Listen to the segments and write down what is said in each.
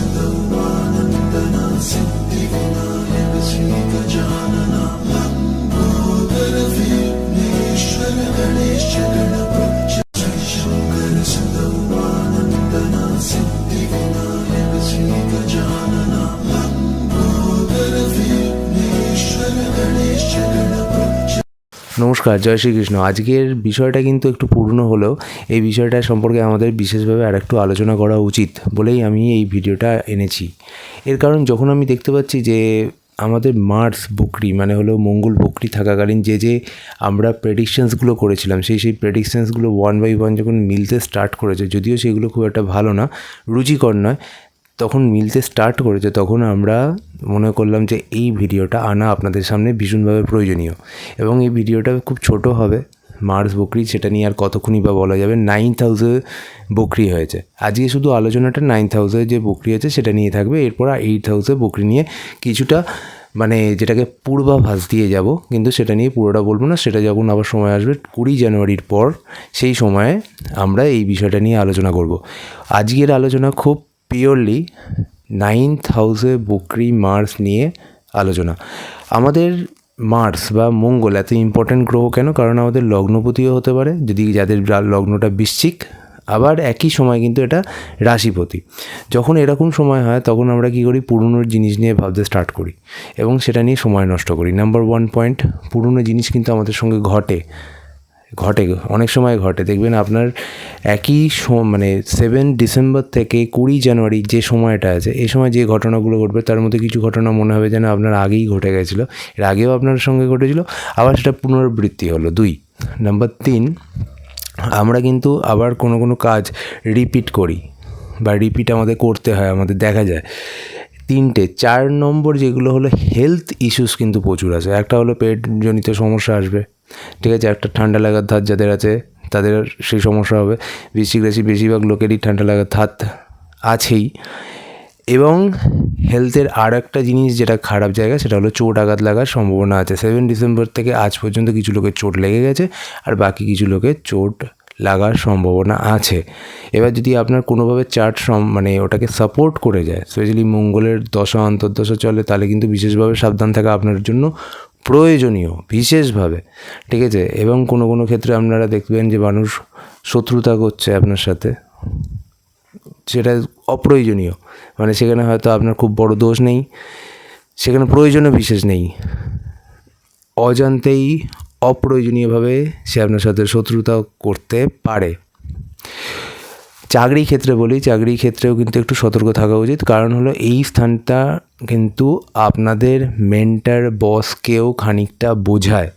to the নমস্কার, জয় শ্রীকৃষ্ণ। আজকের বিষয়টা কিন্তু একটু পুরনো হলেও এই বিষয়টা সম্পর্কে আমাদের বিশেষভাবে আর একটু আলোচনা করা উচিত বলেই আমি এই ভিডিওটা এনেছি। এর কারণ যখন আমি দেখতে পাচ্ছি যে আমাদের মার্স বকরি মানে হলো মঙ্গল বকরি থাকাকালীন যে যে আমরা প্রেডিকশনসগুলো করেছিলাম, সেই সেই প্রেডিকশনসগুলো ওয়ান বাই ওয়ান যখন মিলতে স্টার্ট করেছে, যদিও সেগুলো খুব একটা ভালো না, রুচিকর নয় তখন মিলতে স্টার্ট করেছে, তখন আমরা মনে করলাম যে এই ভিডিওটা আনা আপনাদের সামনে ভীষণভাবে প্রয়োজনীয়। এবং এই ভিডিওটা খুব ছোট হবে, মার্স বকরি, সেটা নিয়ে আর কতক্ষণই বা বলা যাবে নাইন থাউজেন্ড বকরি হয়েছে। আজকে শুধু আলোচনাটা নাইন থাউজেন্ড যে বকরি আছে, সেটা নিয়ে থাকবে, এরপর এইট থাউজেন্ড বকরি নিয়ে কিছুটা মানে যেটাকে পূর্বাভাস দিয়ে যাব, কিন্তু সেটা নিয়ে পুরোটা বলব না, সেটা যখন আবার সময় আসবে, কুড়ি জানুয়ারির পর সেই সময়ে আমরা এই বিষয়টা নিয়ে আলোচনা করব। আজকের আলোচনা খুব পিওরলি নাইন থাউজেন্ড বকরি মার্স নিয়ে আলোচনা। আমাদের মার্স বা মঙ্গল এত ইম্পর্ট্যান্ট গ্রহ কেন? কারণ আমাদের লগ্নপতিও হতে পারে, যদি যাদের লগ্নটা বৃশ্চিক। আবার একই সময় কিন্তু এটা রাশিপতি। যখন এরকম সময় হয়, তখন আমরা কী করি? পুরনো জিনিস নিয়ে ভাবতে স্টার্ট করি। এবং সেটা নিয়ে সময় নষ্ট করি। নাম্বার ওয়ান পয়েন্ট পুরনো জিনিস কিন্তু আমাদের সঙ্গে ঘটে। ঘটে, অনেক সময় ঘটে। দেখবেন আপনার একই মানে সেভেন ডিসেম্বর থেকে কুড়ি জানুয়ারি যে সময়টা আছে, এই সময় যে ঘটনাগুলো ঘটবে, তার মধ্যে কিছু ঘটনা মনে হবে যেন আপনার আগেই ঘটে গেছিল। এর আগেও আপনার সঙ্গে ঘটেছিল, আবার সেটা পুনরাবৃত্তি হলো। দুই। নাম্বার তিন, আমরা কিন্তু আবার কোনো কোনো কাজ রিপিট করি বা রিপিট আমাদের করতে হয়, আমাদের দেখা যায়। তিনটে, চার নম্বর যেগুলো হলো হেলথ ইস্যুস কিন্তু প্রচুর আছে। একটা হলো পেটজনিত সমস্যা আসবে, ঠিক আছে? একটা ঠান্ডা লাগার ধাত যাদের আছে, তাদের সেই সমস্যা হবে। বৃশ্চিক রাশি বেশিরভাগ লোকেরই ঠান্ডা লাগার ধাত আছেই। এবং হেলথের আর একটা জিনিস যেটা খারাপ জায়গা, সেটা হলো চোট আঘাত লাগার সম্ভাবনা আছে। সেভেন ডিসেম্বর থেকে আজ পর্যন্ত কিছু লোকের চোট লেগে গেছে, আর বাকি কিছু লোকের চোট লাগার সম্ভাবনা আছে। এবার যদি আপনার কোনোভাবে চার্ট সম মানে ওটাকে সাপোর্ট করে যায় স্পেশালি মঙ্গলের দশা, অন্তর্দশা চলে, তাহলে কিন্তু বিশেষভাবে সাবধান থাকা আপনার জন্য প্রয়োজনীয়, বিশেষভাবে। ঠিক আছে? এবং কোনো কোনো ক্ষেত্রে আপনারা দেখবেন যে মানুষ শত্রুতা করছে আপনার সাথে। সেটা অপ্রয়োজনীয়। মানে সেখানে হয়তো আপনার খুব বড় দোষ নেই, সেখানে প্রয়োজনও বিশেষ নেই। অজান্তেই অপ্রয়োজনীয়ভাবে সে আপনার সাথে শত্রুতা করতে পারে। চাকরি ক্ষেত্রে বলি চাকরি ক্ষেত্রেও কিন্তু একটু সতর্ক থাকা উচিত। কারণ হলো এই স্থানটা কিন্তু আপনাদের মেন্টার বসকেও খানিকটা বোঝায়।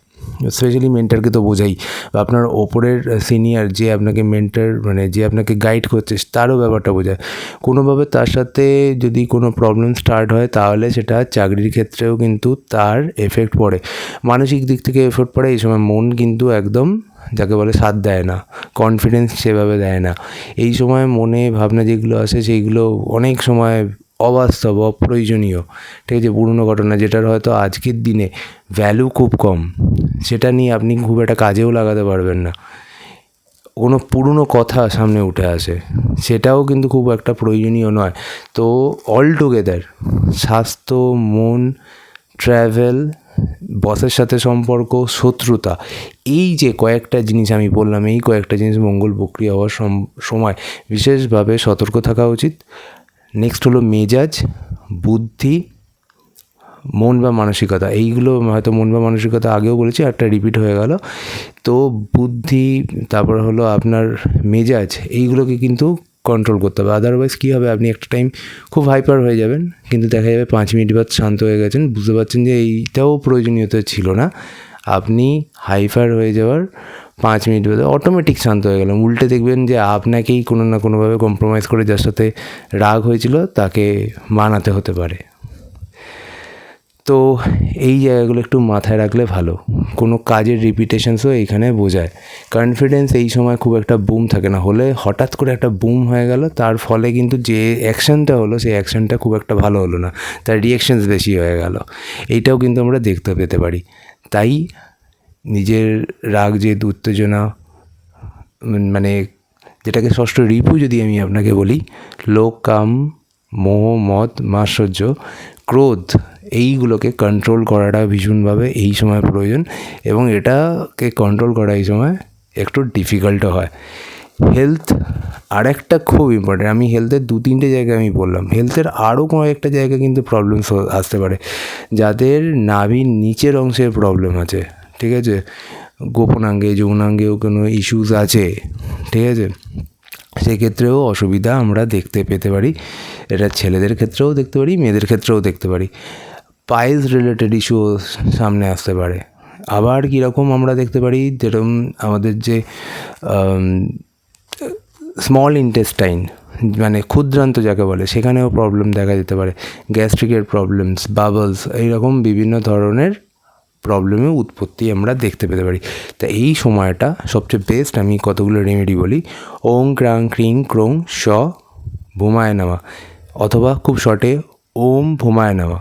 স্পেশালি মেন্টারকে তো বোঝাই। আপনার ওপরের সিনিয়র যে আপনাকে মেন্টার মানে যে আপনাকে গাইড করছে, তারও ব্যাপারটা বোঝায়। কোনোভাবে তার সাথে যদি কোনো প্রবলেম স্টার্ট হয়, তাহলে সেটা চাকরির ক্ষেত্রেও কিন্তু তার এফেক্ট পড়ে। মানসিক দিক থেকে এফেক্ট পড়ে, এই সময় মন কিন্তু একদম যাকে বলে সাথ দেয় না। কনফিডেন্স সেভাবে দেয় না। এই সময় মনে ভাবনা যেগুলো আসে, সেইগুলো অনেক সময় অবাস্তব, অপ্রয়োজনীয়। ঠিক আছে, পুরনো ঘটনা যেটার হয়তো আজকের দিনে ভ্যালু খুব কম, সেটা নিয়ে আপনি খুব একটা কাজেও লাগাতে পারবেন না। কোনো পুরনো কথা সামনে উঠে আসে, সেটাও কিন্তু খুব একটা প্রয়োজনীয় নয়। তো অল টুগেদার স্বাস্থ্য, মন ট্র্যাভেল বসের সাথে সম্পর্ক, শত্রুতা, এই যে কয়েকটা জিনিস আমি বললাম, এই কয়েকটা জিনিস মঙ্গল প্রক্রিয়া হওয়ার সম- সময় বিশেষভাবে সতর্ক থাকা উচিত। নেক্সট হলো মেজাজ, বুদ্ধি, মন বা মানসিকতা। এইগুলো হয়তো মন বা মানসিকতা আগেও বলেছি, একটা রিপিট হয়ে গেল। তো বুদ্ধি, তারপর হলো আপনার মেজাজ, এইগুলোকে কিন্তু কন্ট্রোল করতে হবে। আদারওয়াইজ কী হবে? আপনি একটা টাইম খুব হাইপার হয়ে যাবেন, কিন্তু দেখা যাবে পাঁচ মিনিট বাদ শান্ত হয়ে গেছেন, বুঝতে পারছেন যে এইটাও প্রয়োজনীয়তা ছিল না। আপনি হাইফার হয়ে যাওয়ার পাঁচ মিনিট বাদে অটোমেটিক শান্ত হয়ে গেলাম। উল্টে দেখবেন যে আপনাকেই কোনো না কোনোভাবে কম্প্রোমাইজ করে যার সাথে রাগ হয়েছিল তাকে মানাতে হতে পারে। তো এই জায়গাগুলো একটু মাথায় রাখলে ভালো। কোনো কাজের রিপিটেশনসও এইখানে বোঝায়। কনফিডেন্স এই সময় খুব একটা বুম থাকে না। হলে হঠাৎ করে একটা বুম হয়ে গেল, তার ফলে কিন্তু যে অ্যাকশনটা হলো, সেই অ্যাকশনটা খুব একটা ভালো হলো না। তার রিয়াকশানস বেশি হয়ে গেল। এইটাও কিন্তু আমরা দেখতে পেতে পারি। তাই নিজের রাগ জেদ উত্তেজনা মানে যেটাকে ষষ্ঠ রিপু যদি আমি আপনাকে বলি লোক কাম মোহ, মদ, মাৎসর্য, ক্রোধ, এইগুলোকে কন্ট্রোল করাটা ভীষণভাবে এই সময় প্রয়োজন এবং এটাকে কন্ট্রোল করা এই সময় একটু ডিফিকাল্টও হয়। হেলথ আর একটা খুব ইম্পর্টেন্ট আমি হেলথের দু তিনটে জায়গায় আমি বললাম। হেলথের আরও কোনো একটা জায়গায় কিন্তু প্রবলেমস আসতে পারে, যাদের নাভির নিচের অংশের প্রবলেম আছে। ঠিক আছে? গোপনাঙ্গে, যৌনাঙ্গেও কোনো ইস্যুস আছে, ঠিক আছে? সেক্ষেত্রেও অসুবিধা আমরা দেখতে পেতে পারি। এটা ছেলেদের ক্ষেত্রেও দেখতে পারি, মেয়েদের ক্ষেত্রেও দেখতে পারি। পাইলস রিলেটেড ইস্যু সামনে আসতে পারে। আবার কীরকম আমরা দেখতে পারি? যেরকম আমাদের যে স্মল ইন্টেস্টাইন মানে ক্ষুদ্রান্ত যাকে বলে, সেখানেও প্রবলেম দেখা যেতে পারে। গ্যাস্ট্রিকের প্রবলেমস বাবলস এইরকম বিভিন্ন ধরনের প্রবলেমের উৎপত্তি আমরা দেখতে পেতে পারি। তা এই সময়টা সবচেয়ে বেস্ট আমি কতগুলো রেমেডি বলি? ওং ক্রাং ক্রিং ক্রোং স ভুমায় নামা। অথবা খুব শর্টে ওম ভুমায় নামা।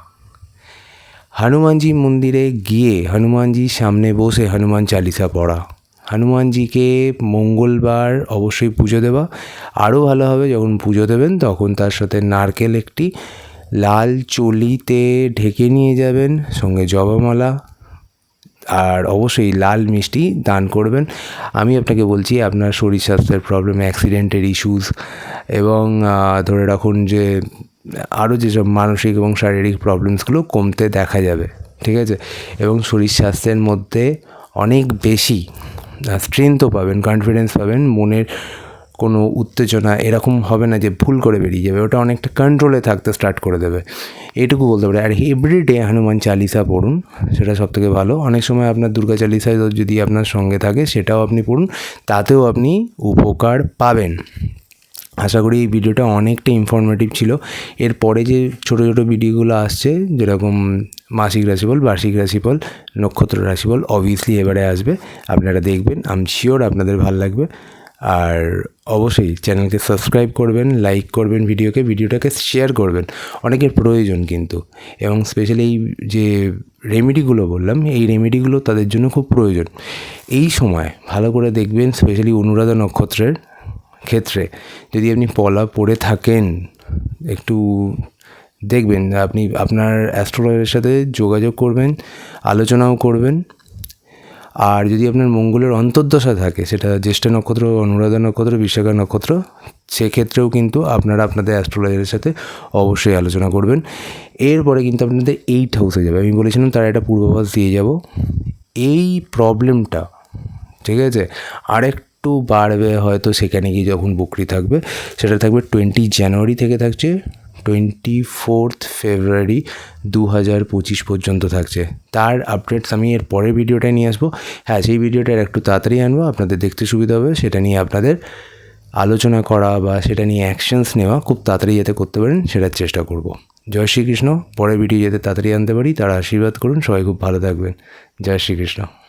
হনুমানজি মন্দিরে গিয়ে হনুমানজির সামনে বসে হনুমান চালিসা পড়া। হনুমানজিকে মঙ্গলবার অবশ্যই পুজো দেওয়া আরও ভালো হবে যখন পুজো দেবেন, তখন তার সাথে নারকেল একটি লাল চলিতে ঢেকে নিয়ে যাবেন, সঙ্গে জবামালা আর অবশ্যই লাল মিষ্টি দান করবেন। আমি আপনাকে বলছি, আপনার শরীর স্বাস্থ্যের প্রবলেম অ্যাক্সিডেন্টের ইস্যুস এবং ধরে রাখুন যে, আরও যেসব মানসিক এবং শারীরিক প্রবলেমসগুলো কমতে দেখা যাবে, ঠিক আছে? এবং শরীর স্বাস্থ্যের মধ্যে অনেক বেশি স্ট্রেংথও পাবেন কনফিডেন্স পাবেন, মনের কোনো উত্তেজনা এরকম হবে না যে ভুল করে বেরিয়ে যাবে, ওটা অনেকটা কন্ট্রোলে থাকতে স্টার্ট করে দেবে। এটুকু বলতে পারে। আর এভরিডে হনুমান চালিসা পড়ুন, সেটা সবথেকে ভালো। অনেক সময় আপনার দুর্গা চালিসা যদি আপনার সঙ্গে থাকে, সেটাও আপনি পড়ুন, তাতেও আপনি উপকার পাবেন। আশা করি এই ভিডিওটা অনেকটা ইনফরমেটিভ ছিল। এরপরে যে ছোটো ছোটো ভিডিওগুলো আসছে, যেরকম মাসিক রাশিফল, বার্ষিক রাশিফল, নক্ষত্র রাশিফল অবভিয়াসলি এবারে আসবে। আপনারা দেখবেন আমি শিওর আপনাদের ভালো লাগবে। আর অবশ্যই চ্যানেলকে সাবস্ক্রাইব করবেন লাইক করবেন ভিডিওকে, ভিডিওটাকে শেয়ার করবেন। অনেকের প্রয়োজন কিন্তু। এবং স্পেশালি এই যে রেমেডিগুলো বললাম, এই রেমেডিগুলো তাদের জন্য খুব প্রয়োজন। এই সময় ভালো করে দেখবেন স্পেশালি অনুরাধা নক্ষত্রের ক্ষেত্রে। যদি আপনি পলা পড়ে থাকেন, একটু দেখবেন, আপনি আপনার অ্যাস্ট্রোলজারের সাথে যোগাযোগ করবেন, আলোচনাও করবেন। আর যদি আপনার মঙ্গলের অন্তর্দশা থাকে, সেটা জ্যেষ্ঠ নক্ষত্র, অনুরাধা নক্ষত্র, বিশাখা নক্ষত্র, সেক্ষেত্রেও কিন্তু আপনারা আপনাদের অ্যাস্ট্রোলজারের সাথে অবশ্যই আলোচনা করবেন। এরপরে কিন্তু আপনাদের এইট হাউসে যাবে। আমি বলেছিলাম তারা একটা পূর্বাভাস দিয়ে যাব। এই প্রবলেমটা ঠিক আছে? আরেক একটু বাড়বে হয়তো সেখানে গিয়ে যখন বকরি থাকবে, সেটা থাকবে টোয়েন্টি জানুয়ারি থেকে থাকছে। টোয়েন্টি ফোর্থ ফেব্রুয়ারি দু হাজার পঁচিশ পর্যন্ত থাকছে। তার আপডেটস আমি এর পরের ভিডিওটায় নিয়ে আসব। হ্যাঁ সেই ভিডিওটা একটু তাড়াতাড়ি আনব, আপনাদের দেখতে সুবিধা হবে। সেটা নিয়ে আপনাদের আলোচনা করা বা সেটা নিয়ে অ্যাকশনস নেওয়া খুব তাড়াতাড়ি যাতে করতে পারেন, সেটার চেষ্টা করব। জয় শ্রীকৃষ্ণ, পরের ভিডিও যাতে তাড়াতাড়ি আনতে পারি, তারা আশীর্বাদ করুন। সবাই খুব ভালো থাকবেন। জয় শ্রীকৃষ্ণ।